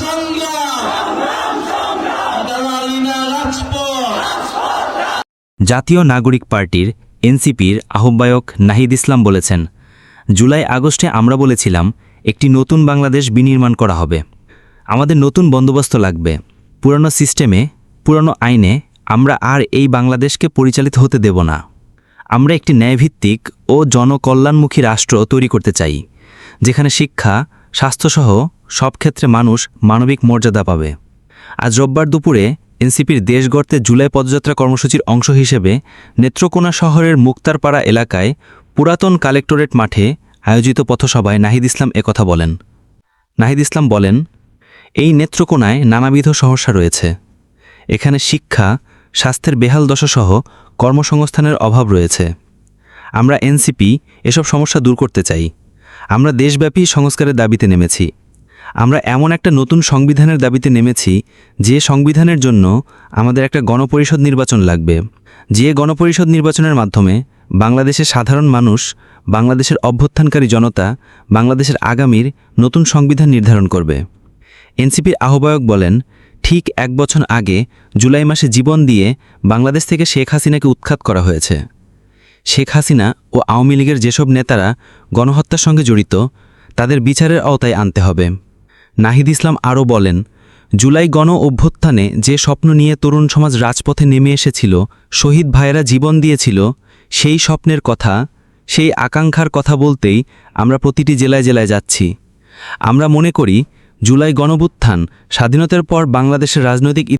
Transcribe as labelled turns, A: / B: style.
A: সংগ্রাম? না
B: জাতীয় নাগরিক পার্টির এনসিপির আহ্বায়ক নাহিদ ইসলাম বলেছেন, জুলাই আগস্টে আমরা বলেছিলাম একটি নতুন বাংলাদেশ বিনির্মাণ করা হবে। আমাদের নতুন বন্দোবস্ত লাগবে। পুরানো সিস্টেমে, পুরানো আইনে আমরা আর এই বাংলাদেশকে পরিচালিত হতে দেব না। আমরা একটি ন্যায়ভিত্তিক ও জনকল্যাণমুখী রাষ্ট্র তৈরি করতে চাই, যেখানে শিক্ষা স্বাস্থ্যসহ সব ক্ষেত্রে মানুষ মানবিক মর্যাদা পাবে। আজ রোববার দুপুরে এনসিপির দেশ গড়তে জুলাই পদযাত্রা কর্মসূচির অংশ হিসেবে নেত্রকোনা শহরের মুক্তারপাড়া এলাকায় পুরাতন কালেক্টরেট মাঠে আয়োজিত পথসভায় নাহিদ ইসলাম একথা বলেন। নাহিদ ইসলাম বলেন, এই নেত্রকোনায় নানাবিধ সমস্যা রয়েছে। এখানে শিক্ষা, স্বাস্থ্যের বেহাল দশাসহ কর্মসংস্থানের অভাব রয়েছে। আমরা এনসিপি এসব সমস্যা দূর করতে চাই। আমরা দেশব্যাপী সংস্কারের দাবিতে নেমেছি। আমরা এমন একটা নতুন সংবিধানের দাবিতে নেমেছি, যে সংবিধানের জন্য আমাদের একটা গণপরিষদ নির্বাচন লাগবে। যে গণপরিষদ নির্বাচনের মাধ্যমে বাংলাদেশের সাধারণ মানুষ, বাংলাদেশের অভ্যুত্থানকারী জনতা, বাংলাদেশের আগামীর নতুন সংবিধান নির্ধারণ করবে। এনসিপির আহ্বায়ক বলেন, ঠিক এক বছর আগে জুলাই মাসে জীবন দিয়ে বাংলাদেশ থেকে শেখ হাসিনাকে উৎখাত করা হয়েছে। শেখ হাসিনা ও আওয়ামী লীগের যেসব নেতারা গণহত্যার সঙ্গে জড়িত, তাদের বিচারের আওতায় আনতে হবে। নাহিদ ইসলাম আরও বলেন, জুলাই গণ অভ্যুত্থানে যে স্বপ্ন নিয়ে তরুণ সমাজ রাজপথে নেমে এসেছিল, শহীদ ভাইয়েরা জীবন দিয়েছিল, সেই স্বপ্নের কথা, সেই আকাঙ্ক্ষার কথা বলতেই আমরা প্রতিটি জেলায় জেলায় যাচ্ছি। আমরা মনে করি, জুলাই গণভুত্থান স্বাধীনতার পর বাংলাদেশের রাজনৈতিক